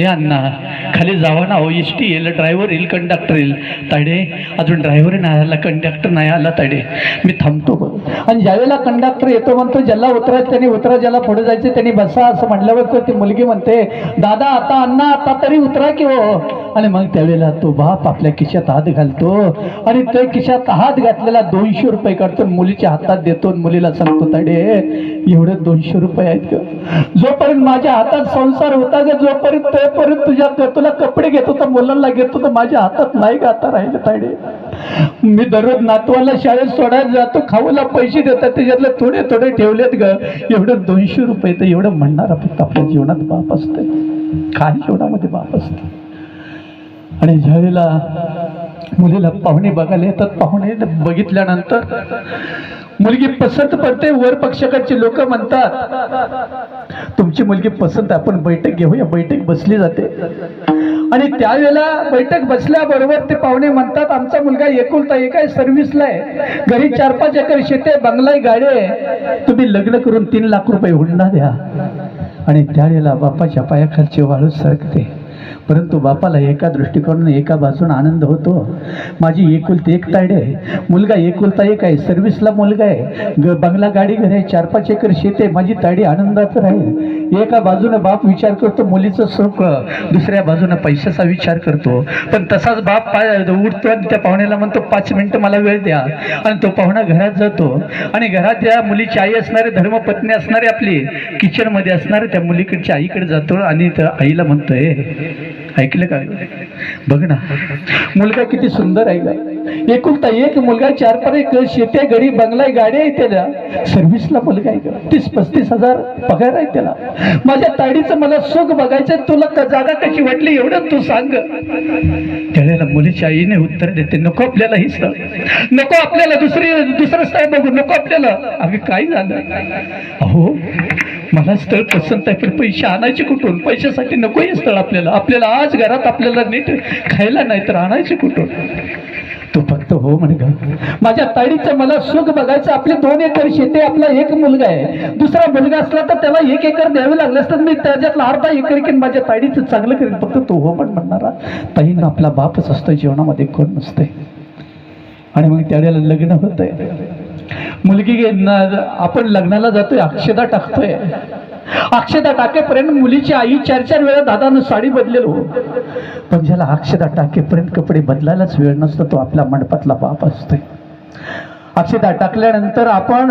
हे अण्णा खाली जावा ना हो एस टी येईल ड्रायव्हर येईल कंडक्टर येईल. ताडे अजून ड्रायव्हर नाही आला कंडक्टर नाही आला ताडे मी थांबतो बघ. आणि ज्यावेळेला कंडक्टर येतो म्हणतो ज्याला उतरायचं त्यांनी उतरा ज्याला पुढे जायचं त्यांनी बसा असं म्हटल्यावर ती मुलगी म्हणते दादा आता अण्णा आता तरी उतरा की हो. आणि मग त्यावेळेला तो बाप आपल्या खिशात हात घालतो आणि त्या खिशात हात घातलेला दोनशे रुपये काढतो मुलीच्या हातात देतो मुलीला सांगतो ताडे एवढे दोनशे रुपये आहेत जोपर्यंत माझ्या हातात संसार होता जोपर्यंत तोपर्यंत तुझ्या तुला कपडे घेत होता मुलांना घेत होता माझ्या हातात नाही ग आता राहिले ताडे मी दररोज नातवाला शाळेत सोडायला जातो खाऊला पैसे देतात त्याच्यातले थोडे थोडे ठेवलेत ग. एवढं दोनशे रुपये तर एवढं म्हणणार फक्त आपल्या जीवनात बाप असते काही जीवनामध्ये बाप असते. आणि ज्यावेळेला मुलीला पाहुणे बघायला येतात पाहुणे बघितल्यानंतर मुलगी पसंत पडते वर पक्षकाचे लोक म्हणतात तुमची मुलगी पसंत आपण बैठक घेऊया. बैठक बसली जाते. आणि त्यावेळेला बैठक बसल्याबरोबर ते पाहुणे म्हणतात आमचा मुलगा एकुलता एक आहे सर्व्हिसला आहे. घरी चार पाच एकर शेते बंगला आहे, गाडी आहे. तुम्ही लग्न करून तीन लाख रुपये हुंडा द्या आणि त्यावेळेला बापाच्या पायाखालची वाळू सरकते. परंतु बापाला एका दृष्टिकोनाने एका बाजून आनंद होतो. माझी एकुलती एक तायडे आहे. मुलगा एकुलता एक आहे. सर्व्हिसला मुलगा आहे. ग बंगला गाडी घर आहे. चार पाच एकर शेत आहे. माझी ताडी आनंदाचं राहील. एका बाजूने बाप विचार करतो मुलीचं सुख. दुसऱ्या बाजूने पैशाचा विचार करतो. पण तसाच बाप पाय उठतो आणि त्या पाहुण्याला म्हणतो पाच मिनिटं मला वेळ द्या. आणि तो पाहुणा घरात जातो. आणि घरात त्या मुलीची आई असणारे धर्मपत्नी असणारे आपली किचनमध्ये असणारे त्या मुलीकडच्या आईकडे जातो आणि त्या आईला म्हणतोय ऐकलं का? बघ ना. मुलगा किती सुंदर आहे का एकुलता एक मुलगा चार पर एक शेत्या गडी बंगला आहे, गाडी आहे त्याला. सर्व्हिसला मुलगा आहे का तीस पस्तीस हजार पगार आहे त्याला. माझ्या ताडीचं मला सुख बघायचं तुला जागा कशी वाटली एवढं तू सांग. त्यावेळेला मुलीच्या आईने उत्तर देते नको आपल्याला ही स्थळ नको आपल्याला दुसरी दुसरं स्थळ बघू. नको आपल्याला. अगं काय झालं? अहो मला स्थळ पसंत आहे पण पैसे आणायचे कुठून? पैशासाठी नको हे स्थळ आपल्याला. आपल्याला आज घरात आपल्याला नीट खायला नाही तर आणायचे कुठून? तो फक्त हो म्हणे ग. माझ्या ताडीचं मला सुख बघायचं आपले दोन एकर शेती आपला एक मुलगा आहे. दुसरा मुलगा असला तर त्याला एक एकर द्यावे लागले असतात. मी त्याच्यातला अर्धा एकर की माझ्या ताडीचं चांगलं करेन. फक्त तो हो म्हण म्हणणारा. ताईनं आपला बापच असतो जीवनामध्ये कोण नसते आणि मग त्यावेळेला लग्न होत मुलगी आपण लग्नाला जातोय अक्षता टाकतोय. अक्षता टाकेपर्यंत मुलीची आई चार चार वेळा दादानं साडी बदलेलो. पण ज्याला अक्षता टाकेपर्यंत कपडे बदलायलाच वेळ नसतो तो आपल्या मंडपातला बाप असतोय. अक्षता टाकल्यानंतर आपण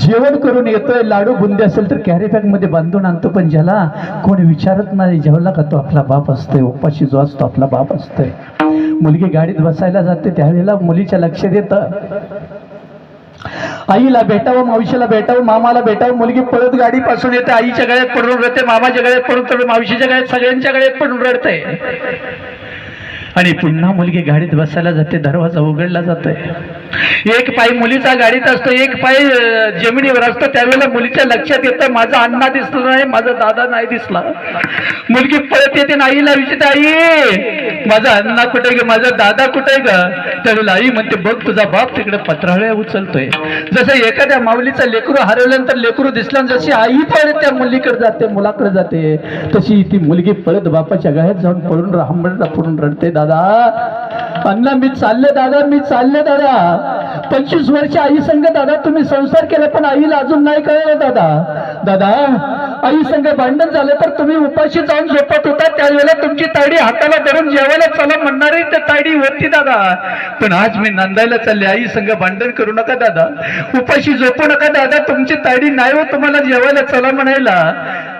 जेवण करून येतोय लाडू बुंदी असेल तर कॅरी बॅगमध्ये बांधून आणतो पण ज्याला कोणी विचारत नाही जेवला का तो आपला बाप असतोय उपाशी जो असतो आपला बाप असतोय. मुलगी गाडीत बसायला जाते त्यावेळेला मुलीच्या लक्षात येतं आईला भेटावं मावशीला भेटावं मामाला भेटावं मुलगी पळत गाडी पासून येते आईच्या गळ्यात पडून रडते मामाच्या गळ्यात पडून तर मावशीच्या गळ्यात सगळ्यांच्या गळ्यात पडून रडते. आणि पुन्हा मुलगी गाडीत बसायला जाते दरवाजा उघडला जातोय. एक पाय मुलीचा गाडीत असतो एक पाय जमिनीवर असतो. त्यावेळेला मुलीच्या लक्षात येतं माझा अण्णा दिसला नाही माझा दादा नाही दिसला. मुलगी पळत येते आईला विचारते आई माझा अण्णा कुठे ग? माझा दादा कुठे ग? त्यावेळेला आई म्हणते बघ तुझा बाप तिकडे पत्रावळ्या उचलतोय. जसं एखाद्या माऊलीचा लेकरू हरवल्यानंतर लेकरू दिसला आणि जशी आई पळत त्या मुलीकडे जाते मुलाकडे जाते तशी ती मुलगी पळत बापाच्या गळ्यात जाऊन पळून राहंबडला पडून रडते दादा अण्णा मी चालले दादा मी चालले दादा. पंचवीस वर्ष आई संघ दादा तुम्ही संसार केला पण आईला अजून नाही कळलं दादा. दादा आई संघ भांडण झालं तर तुम्ही उपाशी जाऊन झोपत होता त्यावेळेला तुमची ताडी हाताला धरून जेवायला चला म्हणणारी त्या ताडी होती दादा. पण आज मी नांदायला चालले आई संघ भांडण करू नका दादा. उपाशी झोपू नका दादा. तुमची ताडी नाही हो तुम्हाला जेवायला चला म्हणायला.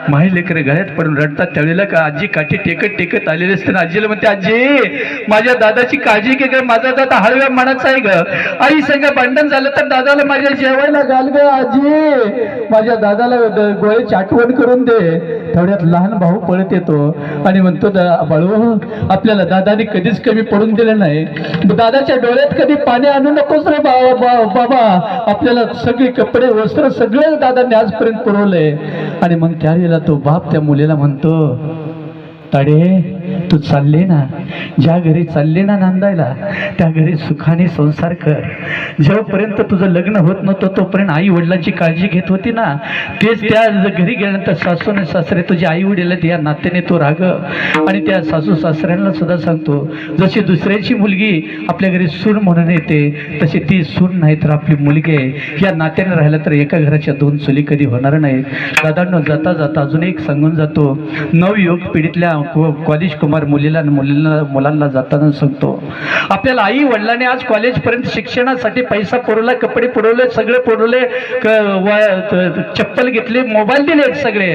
माही लेकरे गळ्यात पडून रडतात. त्यावेळेला का आजी काठी टेकत टेकत आलेली असते ना? आजीला म्हणते आजी माझ्या दादाची काळजी घे ग. माझा दादा हळव्या मनाचा आहे ग. आई संग भांडण झालं तर दादाला माझ्या जेवायला घाल ग आजी. माझ्या दादाला ग- गोळ्याची आठवण करून दे. तेवढ्यात लहान भाऊ पळत येतो. आणि म्हणतो "दा- बाळू आपल्याला दादाने कधीच कमी पडून दिलं नाही. दादाच्या डोळ्यात कधी पाणी आणू नकोस रे बा- बा- बाबा. आपल्याला सगळे कपडे वस्त्र सगळे दादाने आजपर्यंत पुरवलंय. आणि मग त्यावेळेला तो बाप त्या मुलीला म्हणतो ताडे तू चालले ना ज्या घरी चालले ना नांदायला त्या घरी सुखाने संसार कर. जेव्हापर्यंत तुझं लग्न होत नव्हतं तोपर्यंत आई वडिलांची काळजी घेत होती ना. तेच त्या घरी गेल्यानंतर सासू आणि सासरे तुझे आई वडील आहेत या नात्याने तो राग. आणि त्या सासू सासऱ्यांना सुद्धा सांगतो जशी दुसऱ्याची मुलगी आपल्या घरी सून म्हणून येते तशी ती सून नाही तर आपली मुलगी आहे. या नात्याने राहिलं तर एका घराच्या दोन चुली कधी होणार नाहीत. दादांना जाता जाता अजून एक सांगून जातो नवयुवक पिढीतल्या कॉलेज कुमार मुलीला मुलींना मुलीला मुलांना जाताना सांगतो. आपल्याला आई वडिलांनी आज कॉलेजपर्यंत शिक्षणासाठी पैसा पुरवला कपडे पुरवले सगळे पुरवले चप्पल घेतली मोबाईल दिले सगळे.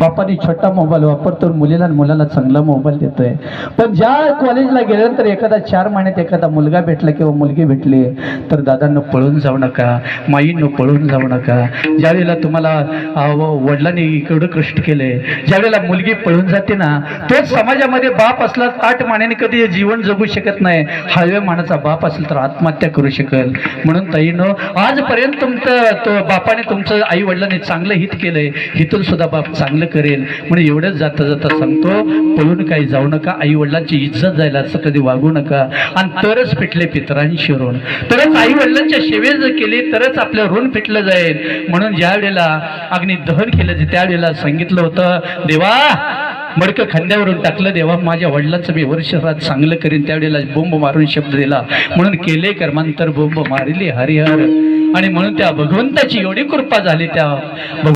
बापाने छोटा मोबाईल वापरतो मुलीला मुलाला चांगला मोबाईल देतोय. पण ज्या कॉलेजला गेल्यानंतर एखादा चार महिन्यात एखादा मुलगा भेटला किंवा मुलगी भेटली तर दादांना पळून जाऊ नका माईंनो पळून जाऊ नका. ज्यावेळेला तुम्हाला वडिलांनी इकडं कष्ट केले ज्यावेळेला मुलगी पळून जाते ना तोच समाजामध्ये बाप असला आठ माण्याने कधी जीवन जगू शकत नाही. हळव्या मानाचा बाप असेल तर आत्महत्या करू शकेल. म्हणून ताईनो आजपर्यंत तुमचं तो बापाने तुमचं आई वडिलांनी चांगलं हित केलंय. हितून सुद्धा बाप चांगलं करेल. म्हणून एवढंच जाता जाता सांगतो पळून काही जाऊ नका. आई वडिलांची इज्जत जायला असं कधी वागू नका. आणि तरच पिटले पितरांशी ऋण तरच आई वडिलांच्या सेवे जर केली तरच आपलं ऋण पिटलं जाईल. म्हणून ज्या वेळेला अग्नी दहन केलं त्यावेळेला सांगितलं होतं देवा मडकं खांद्यावरून टाकलं देवा माझ्या वडिलांचं मी वर्षभरात चांगलं करीन. त्यावेळेला बोंब मारून शब्द दिला. म्हणून केले कर्मांतर बोंब मारिले हरिहर. आणि म्हणून त्या भगवंताची एवढी कृपा झाली त्या भग-